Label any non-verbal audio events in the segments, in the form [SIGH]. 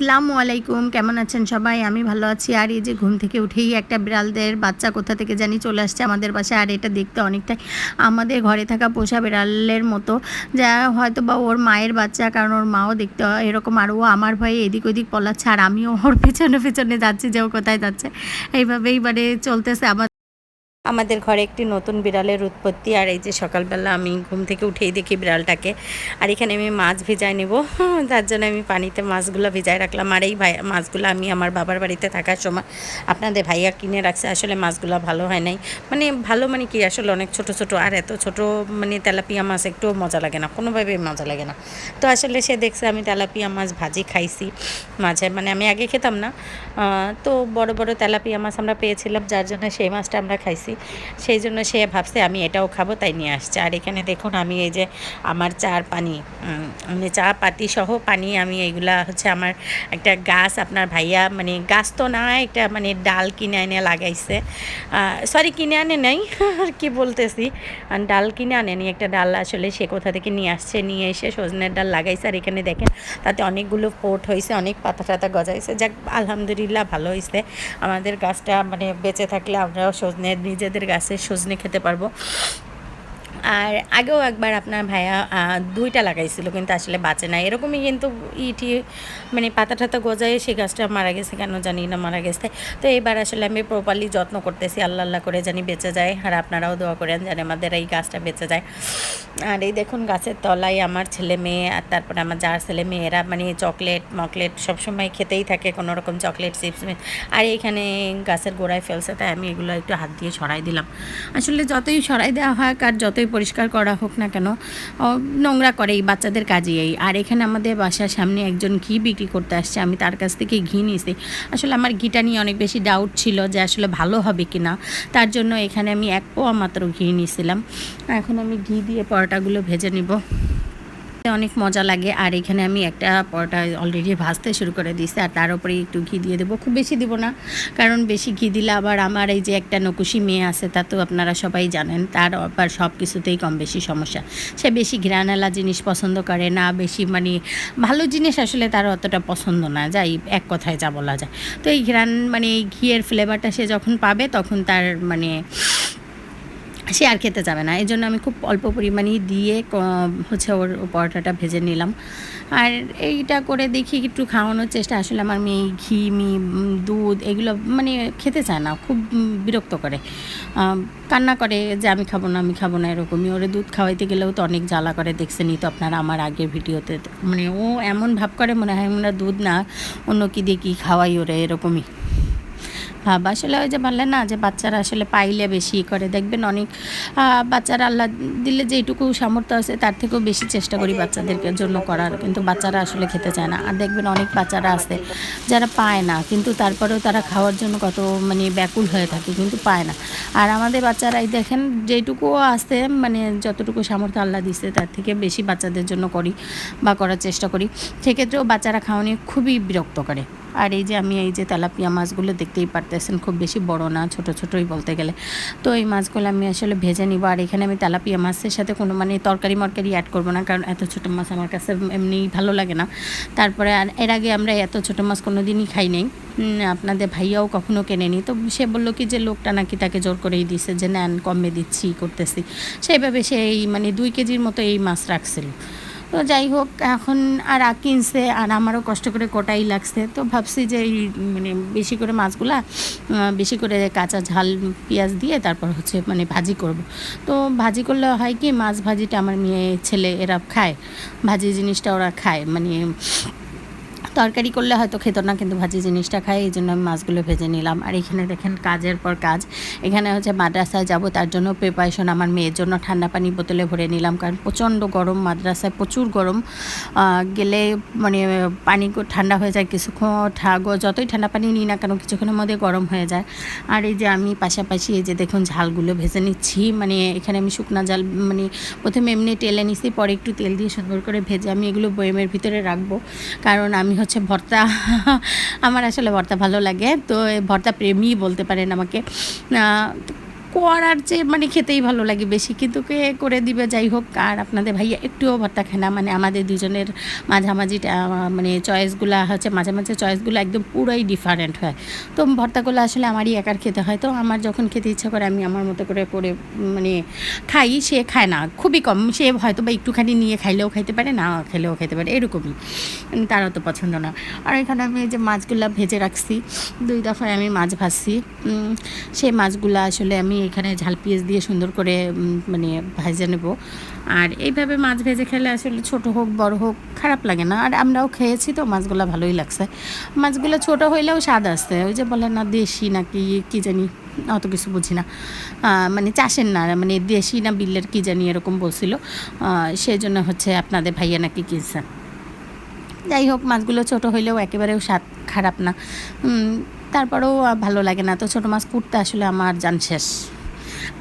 আসসালামু আলাইকুম, কেমন আছেন সবাই? আমি ভালো আছি। আর এই যে ঘুম থেকে উঠেই একটা বিড়ালদের বাচ্চা কোথা থেকে জানি চলে আসছে আমাদের বাসায়। আর এটা দেখতে অনেকটাই আমাদের ঘরে থাকা পোষা বিড়ালের মতো। যা হয়তো বা ওর মায়ের বাচ্চা, কারণ ওর মাও দেখতে এরকম। আর ও আমার ভয়ে এদিক ওদিক পলাচ্ছে, আর আমিও ওর পেছনে পেছনে যাচ্ছি যে ও কোথায় যাচ্ছে। এইভাবেই মানে চলতেছে। আমার আমাদের ঘরে একটি নতুন বিড়ালের উৎপত্তি, আর এই যে সকালবেলা আমি ঘুম থেকে উঠেই দেখি বিড়ালটাকে, আর এখানে আমি মাছ ভিজায় নেব। তার জন্য আমি পানিতে মাছগুলো ভিজায় রাখলাম। আর এই ভাই, মাছগুলো আমি আমার বাবার বাড়িতে থাকার সময় আপনাদের ভাইয়া কিনে রাখছে। আসলে মাছগুলো ভালো হয় নাই। মানে ভালো মানে কি, আসলে অনেক ছোট ছোট, আর এত ছোট মানে তেলাপিয়া মাছ একটু মজা লাগে না, কোনোভাবেই মজা লাগে না। তো আসলে সে দেখছে আমি তেলাপিয়া মাছ ভাজি খাইছি মাঝে মানে আমি আগে খেতাম না। তো বড় বড় তেলাপিয়া মাছ আমরা পেয়েছিলাম, যার জন্য সেই মাছটা আমরা খাইছি। সেই জন্য সে ভাবছে, আমি এটাও খাব, তাই নিয়ে আসছে। আর এখানে দেখুন, আমি এই যে আমার চার পানি মানে চা পাতি সহ পানি আমি এইগুলা হচ্ছে আমার একটা গাছ, আপনার ভাইয়া মানে গাছ তো না একটা মানে ডাল কিনে এনে লাগাইছে। সরি কিনে আনে নাই, [LAUGHS] আর কি বলতেছি। ডাল কিনে আনেনি একটা ডাল আসলে সে কোথা থেকে নিয়ে আসছে, নিয়ে এসে সজনের ডাল লাগাইছে। আর এখানে দেখেন, তাতে অনেকগুলো পোট হয়েছে অনেক পাতা টাতা গজাইছে। যাক, আলহামদুলিল্লাহ ভালো হয়েছে আমাদের গাছটা মানে বেঁচে থাকলে আমরাও সজনে নিজেদের গাছের সজনে খেতে পারব। আর আগেও একবার আপনার ভাইয়া দুইটা লাগাইছিল, কিন্তু আসলে বাঁচে না এরকমই কিন্তু ইটি মানে পাতা টাতা গজায় সেই গাছটা মারা গেছে কেন জানি না, মারা গেছে। তো এবার আসলে আমি প্রপারলি যত্ন করতেছি, আল্লাহ আল্লাহ করে জানি বেঁচে যায়। আর আপনারাও দোয়া করেন জানি আমাদের এই গাছটা বেঁচে যায়। আর এই দেখুন গাছের তলায় আমার ছেলে মেয়ে, আর তারপরে আমার যার ছেলে মেয়েরা মানে চকলেট, মকলেট সবসময় খেতেই থাকে, কোনো রকম চকলেট চিপস আর এইখানে গাছের গোড়ায় ফেলছে, তাই আমি এগুলো একটু হাত দিয়ে সরাই দিলাম। আসলে যতই সরাই দেওয়া হয় আর যতই পরিষ্কার করা হোক না কেন নোংরা করে এই বাচ্চাদের কাজে এই আর এখানে আমাদের বাসার সামনে একজন ঘি বিক্রি করতে আসছে, আমি তার কাছ থেকে ঘি নিয়েছি। আসলে আমার ঘিটা নিয়ে অনেক বেশি ডাউট ছিল যে আসলে ভালো হবে কি না তার জন্য এখানে আমি এক পোয়া মাত্র ঘি নিয়েছিলাম। এখন আমি ঘি দিয়ে পরোটাগুলো ভেজে নিব। অনেক মজা লাগে। আর এখানে আমি একটা পরোটা অলরেডি ভাজতে শুরু করে দিয়েছি। আর তার উপরে একটু ঘি দিয়ে দেবো। খুব বেশি দিব না। কারণ বেশি ঘি দিলে আবার আমার এই যে একটা নকুশি মেয়ে আছে, তা তো আপনারা সবাই জানেন। তার আবার সব কিছুতেই কম বেশি সমস্যা। সে বেশি ঘ্রানালা জিনিস পছন্দ করে না, বেশি মানে ভালো জিনিস আসলে তার অতটা পছন্দ না। যাই, এক কথায় যা বলা যায়। তো এই ঘ্রান মানে এই ঘিয়ের ফ্লেভারটা সে যখন পাবে, তখন তার মানে সে আর খেতে যাবে না। এই জন্য আমি খুব অল্প পরিমাণেই দিয়ে হচ্ছে ওর পরোটাটা ভেজে নিলাম। আর এইটা করে দেখি একটু খাওয়ানোর চেষ্টা। আসলে আমার মেয়ে ঘি, মি, দুধ এগুলো মানে খেতে চায় না, খুব বিরক্ত করে। কান্না করে যে আমি খাব না, আমি খাব না এরকমই। ওরে দুধ খাওয়াইতে গেলেও তো অনেক জ্বালা করে, দেখছেনই তো আপনারা আমার আগের ভিডিওতে। মানে ও এমন ভাব করে, মনে হয় আমরা দুধ না, অন্য কী দিয়ে কী খাওয়াই ওরে, এরকমই। ভাব আসলে ওই যে বললেন না যে বাচ্চারা আসলে পাইলে বেশি করে। দেখবেন অনেক বাচ্চারা আল্লাহ দিলে যেটুকু সামর্থ্য আছে, তার থেকেও বেশি চেষ্টা করি বাচ্চাদেরকে জন্য করার, কিন্তু বাচ্চারা আসলে খেতে চায় না। আর দেখবেন অনেক বাচ্চারা আছে যারা পায় না, কিন্তু তারপরেও তারা খাওয়ার জন্য কত মানে ব্যাকুল হয়ে থাকে, কিন্তু পায় না। আর আমাদের বাচ্চারাই দেখেন যেটুকু আছে মানে যতটুকু সামর্থ্য আল্লাহ দিচ্ছে তার থেকে বেশি বাচ্চাদের জন্য করি বা করার চেষ্টা করি। সেক্ষেত্রেও বাচ্চারা খাওয়া নিয়ে খুবই বিরক্ত করে। আর এই যে আমি এই যে তেলাপিয়া মাছগুলো দেখতেই পারতেছেন, খুব বেশি বড় না, ছোট ছোটই বলতে গেলে। তো এই মাছগুলো আমি আসলে ভেজে নিব, আর এখানে আমি তেলাপিয়া মাছের সাথে কোনো মানে তরকারি মরকারি অ্যাড করব না, কারণ এত ছোটো মাছ আমার কাছে এমনি ভালো লাগে না। তারপরে আর এর আগে আমরা এত ছোটো মাছ কোনো দিনই খাই নাই। আপনাদের ভাইয়াও কখনো কেনেনি তো সে বলল কি যে লোকটা নাকি তাকে জোর করেই দিছে যে, নেন, কমে দিচ্ছি, করতেছি। সেইভাবে সে এই মানে দুই কেজির মতো এই মাছ রাখছিল। তো যাই হোক, এখন আর কিনছে আর আমারও কষ্ট করে কোটাই লাগছে। তো ভাবছি যে এই মানে বেশি করে মাছগুলা বেশি করে কাঁচা ঝাল, পেঁয়াজ দিয়ে তারপর হচ্ছে মানে ভাজি করব। তো ভাজি করলে হয় কি, মাছ ভাজিটা আমার মেয়ে, ছেলে এরা খায়। ভাজি জিনিসটা ওরা খায়। মানে তরকারি করলে হয়তো খেত না, কিন্তু ভাজি জিনিসটা খাই, এই জন্য আমি মাছগুলো ভেজে নিলাম। আর এখানে দেখেন কাজের পর কাজ। এখানে হচ্ছে মাদ্রাসায় যাব, তার জন্য প্রিপারেশন আমার মেয়ের জন্য ঠান্ডা পানি বোতলে ভরে নিলাম, কারণ প্রচণ্ড গরম, মাদ্রাসায় প্রচুর গরম। গেলে মানে পানি ঠান্ডা হয়ে যায়, কিছুক্ষণ ঠাগো যতই ঠান্ডা পানি নিই না কেন, কিছুক্ষণের মধ্যে গরম হয়ে যায়। আর এই যে আমি পাশাপাশি এই যে দেখুন ঝালগুলো ভেজে নিচ্ছি মানে এখানে আমি শুকনা জাল মানে প্রথমে এমনি তেলে নিচ্ছি পরে একটু তেল দিয়ে সুন্দর করে ভেজে আমি এগুলো বয়েমের ভিতরে রাখব। কারণ আমি হচ্ছে ভর্তা। আমার আসলে ভর্তা ভালো লাগে তো ভর্তা প্রেমী বলতে পারেন আমাকে। করার চেয়ে মানে খেতেই ভালো লাগে বেশি। কিন্তু কে করে দিবে? যাই হোক, আর আপনাদের ভাইয়া একটুও ভর্তা খায় না। মানে আমাদের দুজনের মাঝামাঝিটা মানে চয়েসগুলো হচ্ছে মাঝে মাঝে চয়েসগুলো একদম পুরোই ডিফারেন্ট হয়। তো ভর্তাগুলো আসলে আমারই একার খেতে হয়। তো আমার যখন খেতে ইচ্ছা করে, আমি আমার মতো করে করে মানে খাই, সে খায় না। খুবই কম। সে হয়তো বা একটুখানি নিয়ে খাইলেও খাইতে পারে, না খেলেও খেতে পারে, এরকমই। তারা তো পছন্দ না। আর এখানে আমি যে মাছগুলো ভেজে রাখছি, দুই দফায় আমি মাছ ভাজছি। সেই মাছগুলো আসলে আমি এখানে ঝাল পেঁয়াজ দিয়ে সুন্দর করে মানে ভেজে নেব। আর এইভাবে মাছ ভেজে খেলে আসলে ছোট হোক, বড় হোক, খারাপ লাগে না। আর আমরাও খেয়েছি তো, মাছগুলো ভালোই লাগছে। মাছগুলো ছোট হইলেও স্বাদ আসছে। ওই যে বলে না, দেশি নাকি কি জানি, অত কিছু বুঝি না। মানে চাষের না মানে দেশি না বিলের কি জানি এরকম বলছিল। সেই জন্য হচ্ছে আপনাদের ভাইয়া নাকি কিনছে। যাই হোক, মাছগুলো ছোট হইলেও একেবারেও স্বাদ খারাপ না। তারপরেও ভালো লাগে না। তো ছোটো মাছ কুটতে আসলে আমার জান শেষ।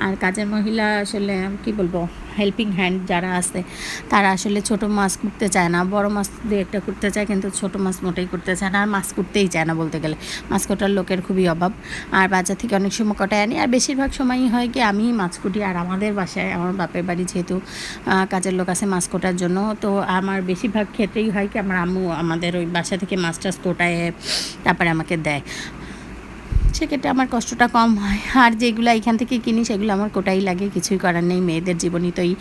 আর কাজের মহিলা আসলে, কি বলব হেল্পিং হ্যান্ড যারা আছে, তারা আসলে ছোট মাছ কুটতে চায় না। বড় মাছ দু একটা কুটতে চায়, কিন্তু ছোট মাছ মোটেই করতে চায় না। আর মাছ কুটতেই চায় না বলতে গেলে। মাছ কোটার লোকের খুবই অভাব। আর বাজার থেকে অনেক সময় কটায় আনি। আর বেশিরভাগ সময়ই হয় কি, আমি মাছ কুটি আর আমাদের বাসায়, আমার বাপের বাড়ি যেহেতু কাজের লোক আছে মাছ কোটার জন্য। তো আমার বেশিরভাগ ক্ষেত্রেই হয় কি, আমার আম্মু আমাদের ওই বাসা থেকে মাছ টাছ কোটায় তারপরে আমাকে দেয়। সেক্ষেত্রে আমার কষ্টটা কম হয়। আর যেগুলো এখান থেকে কিনি, সেগুলো আমার কোটাই লাগে, কিছুই করার নেই। মেয়েদের জীবনই তোই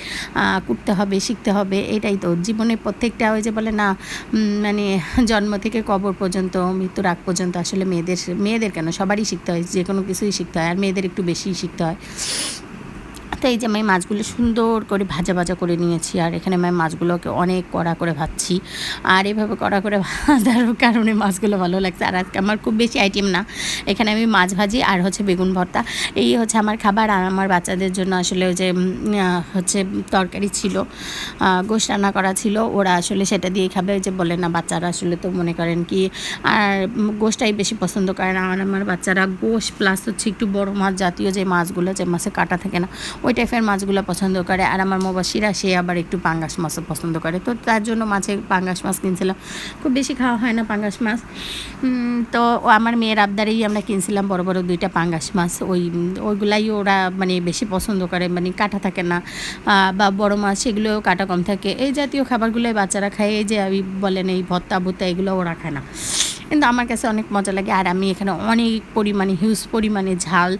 করতে হবে, শিখতে হবে, এটাই তো। জীবনে প্রত্যেকটা ওই যে বলে না মানে জন্ম থেকে কবর পর্যন্ত, মৃত্যুর আগ পর্যন্ত আসলে মেয়েদের মেয়েদের কেন? সবারই শিখতে হয় যে কোনো কিছুই শিখতে হয়, আর মেয়েদের একটু বেশিই শিখতে হয়। তো যে আমি মাছগুলো সুন্দর করে ভাজা ভাজা করে নিয়েছি, আর এখানে আমি মাছগুলোকে অনেক কড়া করে ভাজছি। আর এভাবে কড়া করে ভাজার কারণে মাছগুলো ভালো লাগছে। আর আজকে আমার খুব বেশি আইটেম না। এখানে আমি মাছ ভাজি আর হচ্ছে বেগুন ভর্তা। এই হচ্ছে আমার খাবার। আর আমার বাচ্চাদের জন্য আসলে যে হচ্ছে তরকারি ছিল গোশ রান্না করা ছিল। ওরা আসলে সেটা দিয়ে খাবে। যে বলে না, বাচ্চারা আসলে তো মনে করেন কি, আর গোশটাই বেশি পছন্দ করে না। আর আমার বাচ্চারা গোশ প্লাস হচ্ছে একটু বড় মাছ জাতীয় যে মাছগুলো, যে মাছে কাটা থাকে না ওই টাইপের মাছগুলো পছন্দ করে। আর আমার মোবাসিরা সে আবার একটু পাঙ্গাস মাছও পছন্দ করে। তো তার জন্য মাছে পাঙ্গাস মাছ কিনছিলাম। খুব বেশি খাওয়া হয় না পাঙ্গাস মাছ। তো আমার মেয়ের আবদারেই আমরা কিনছিলাম বড় বড় দুইটা পাঙ্গাস মাছ। ওই, ওইগুলাই ওরা মানে বেশি পছন্দ করে। মানে কাটা থাকে না। বা বড় মাছ সেগুলো কাটা কম থাকে। এই জাতীয় খাবারগুলোই বাচ্চারা খায়। এই যে বলেন, এই ভত্তা ভুত্তা এগুলো ওরা খায় না। কিন্তু আমার কাছে অনেক মজা লাগে। আর আমি এখানে অনেক পরিমাণে হিউজ পরিমাণে ঝাল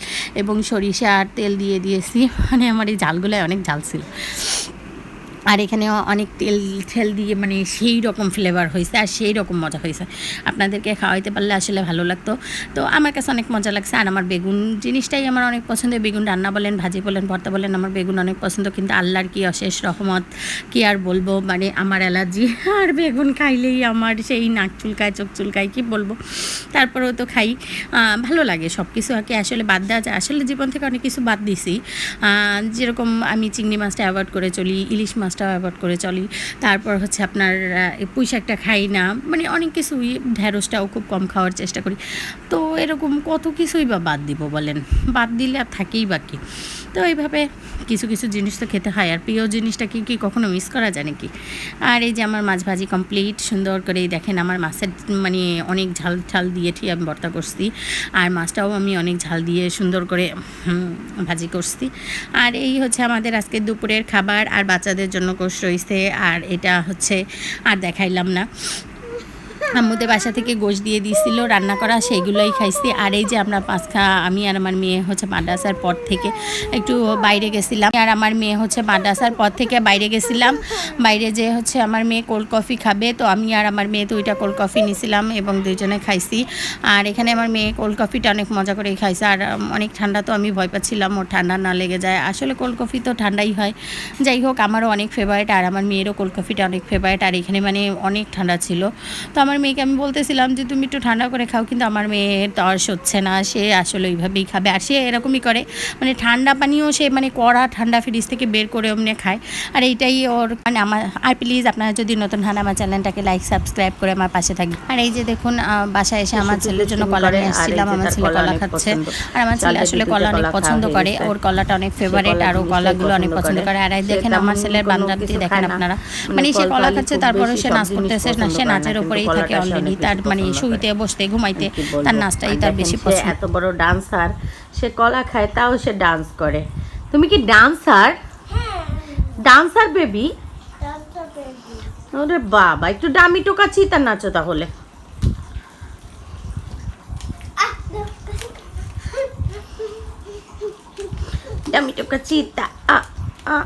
এবং সরিষার তেল দিয়ে দিয়েছি। মানে আমার এই ঝালগুলোয় অনেক ঝাল ছিল। আর এখানে অনেক তেল ঠেল দিয়ে মানে সেই রকম ফ্লেভার হয়েছে আর সেই রকম মজা হয়েছে। আপনাদেরকে খাওয়াইতে পারলে আসলে ভালো লাগতো। তো আমার কাছে অনেক মজা লাগছে আর আমার বেগুন জিনিসটাই আমার অনেক পছন্দ। বেগুন রান্না বলেন, ভাজি বলেন, ভর্তা বলেন, আমার বেগুন অনেক পছন্দ। কিন্তু আল্লাহর কি অশেষ রহমত, কি আর বলব? মানে আমার অ্যালার্জি। [LAUGHS] আর বেগুন খাইলেই আমার সেই নাক চুলকায়, চোখ চুলকায়, কি বলব? তারপরেও তো খাই। ভালো লাগে সব কিছু আর কি। আসলে বাদ দেওয়া যায়। আসলে জীবন থেকে অনেক কিছু বাদ দিছি। যেরকম আমি চিংড়ি মাছটা অ্যাভয়েড করে চলি, ইলিশ মাছটাও অ্যাভয়েড করে চলি। তারপর হচ্ছে আপনার একটা পুঁই শাকটা খাই না। মানে অনেক কিছুই ঢ্যাঁড়সটাও খুব কম খাওয়ার চেষ্টা করি। তো এরকম কত কিছুই বা বাদ দিব বলেন? বাদ দিলে আর থাকেই বাকি তো এইভাবে কিছু কিছু জিনিস তো খেতে হয়। আর প্রিয় জিনিসটা কি কি কখনো মিস করা যায় নাকি? আর এই যে আমার মাছ ভাজি কমপ্লিট সুন্দর করে দেখেন আমার মাছের মানে অনেক ঝাল ঝাল দিয়ে ঠিক আমি ভর্তা করছি। আর মাছটাও আমি অনেক ঝাল দিয়ে সুন্দর করে ভাজি করছি। আর এই হচ্ছে আমাদের আজকে দুপুরের খাবার, আর বাচ্চাদের জন্য কোষ রয়েছে। আর এটা হচ্ছে, আর দেখাইলাম না। আম্মুদের বাসা থেকে গোশ দিয়ে দিয়েছিল, রান্না করা সেইগুলোই খাইছি। আর এই যে আমরা পাঁচখা, আমি আর আমার মেয়ে হচ্ছে মাদ্রাসার পর থেকে একটু বাইরে গেছিলাম। আর আমার মেয়ে হচ্ছে মাদ্রাসার পর থেকে বাইরে গেছিলাম। বাইরে যে হচ্ছে আমার মেয়ে কোল্ড কফি খাবে, তো আমি আর আমার মেয়ে দুইটা কোল্ড কফি নিয়েছিলাম এবং দুইজনে খাইছি। আর এখানে আমার মেয়ে কোল্ড কফিটা অনেক মজা করে খাইছে। আর অনেক ঠান্ডা তো আমি ভয় পাচ্ছিলাম ওর ঠান্ডা না লেগে যায়। আসলে কোল্ড কফি তো ঠান্ডাই হয়। যাই হোক, আমারও অনেক ফেভারিট আর আমার মেয়েরও কোল্ড কফিটা অনেক ফেভারিট আর এখানে মানে অনেক ঠান্ডা ছিল। তো আমার মেয়েকে আমি বলতেছিলাম যে তুমি একটু ঠান্ডা করে খাও। কিন্তু আমার মেয়ে তর্স হচ্ছে না। সে আসলে ওইভাবেই খাবে। আর সে এরকমই করে। মানে ঠান্ডা পানিও সে মানে কড়া ঠান্ডা ফ্রিজ থেকে বের করে অমনি খায়। আর এইটাই ওর মানে আমার আর প্লিজ আপনারা যদি নতুন হন আমার চ্যানেলটাকে লাইক সাবস্ক্রাইব করে আমার পাশে থাকবে আর এই যে দেখুন বাসায় এসে আমার ছেলের জন্য কলা নিয়ে এসেছিলাম আমার ছেলে কলা খাচ্ছে। আর আমার ছেলে আসলে কলা অনেক পছন্দ করে। ওর কলাটা অনেক ফেভারিট আর ও কলাগুলো অনেক পছন্দ করে। আর এই দেখেন আমার ছেলের বান্দাবটি দেখেন আপনারা। মানে সে কলা খাচ্ছে তারপরে সে নাচ করতেছে না সে নাচের উপরেই থাকে। থাকে অলরেডি তার মানে শুইতে বসতে ঘুমাইতে তার নাচটা আর তার বেশি পছন্দ। এত বড় ডান্সার সে কলা খায় তাও সে ডান্স করে। তুমি কি ডান্সার? Dancer baby? ওরে বাবা একটু ডামি টোকা চিতা নাচো তাহলে। ডামি টোকা চিতা আ আ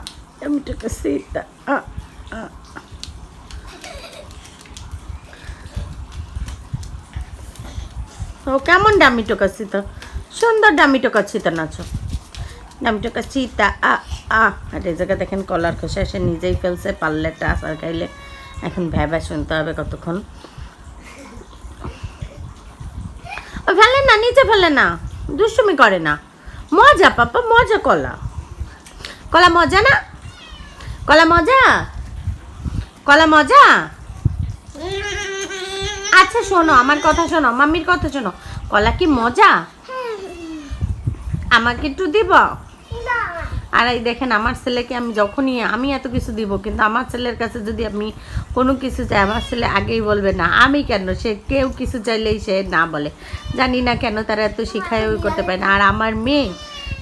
ডামি টোকা চিতা আ। ও, কেমন ডামি টোকা চিতা? সুন্দর ডামি টোকা চিতা নাচো। ডামি টোকা চিতা, আ আ। আর এই জায়গায় দেখেন কলার খোসা সে নিজেই ফেলছে, পারলে টাস আর খাইলে। এখন ভ্যাবা শুনতে হবে কতক্ষণ। ও, ফেলে না নিচে ফেলে না। দুষ্টুমি করে না। মজা, পাপা, মজা কলা। কলা মজা না? কলা মজা? কলা মজা? আচ্ছা শোনো, আমার কথা শোনো, মাম্মির কথা শোনো। কলা কি মজা? আমাকে একটু দিব? আর এই দেখেন, আমার ছেলেকে আমি যখনই, আমি এত কিছু দিব, কিন্তু আমার ছেলের কাছে যদি আমি কোনো কিছু চাই, আমার ছেলে আগেই বলবে, না, আমি কেন? সে কেউ কিছু চাইলেই সে না বলে। জানি না কেন তারা এত শিখায় ওই করতে পারে না। আর আমার মেয়ে,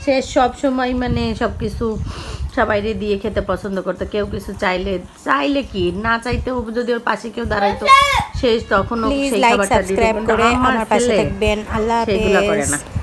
সে সব সময় মানে সব কিছু সবাইরে দিয়ে খেতে পছন্দ করতো। কেউ কিছু চাইলে চাইলে কি? না চাইতেও যদি ওর পাশে কেউ দাঁড়াইতো সে তখন সেই খাবারটা দিত সাবস্ক্রাইব করে আমার পাশে থাকবেন। আল্লাহ হাফেজ।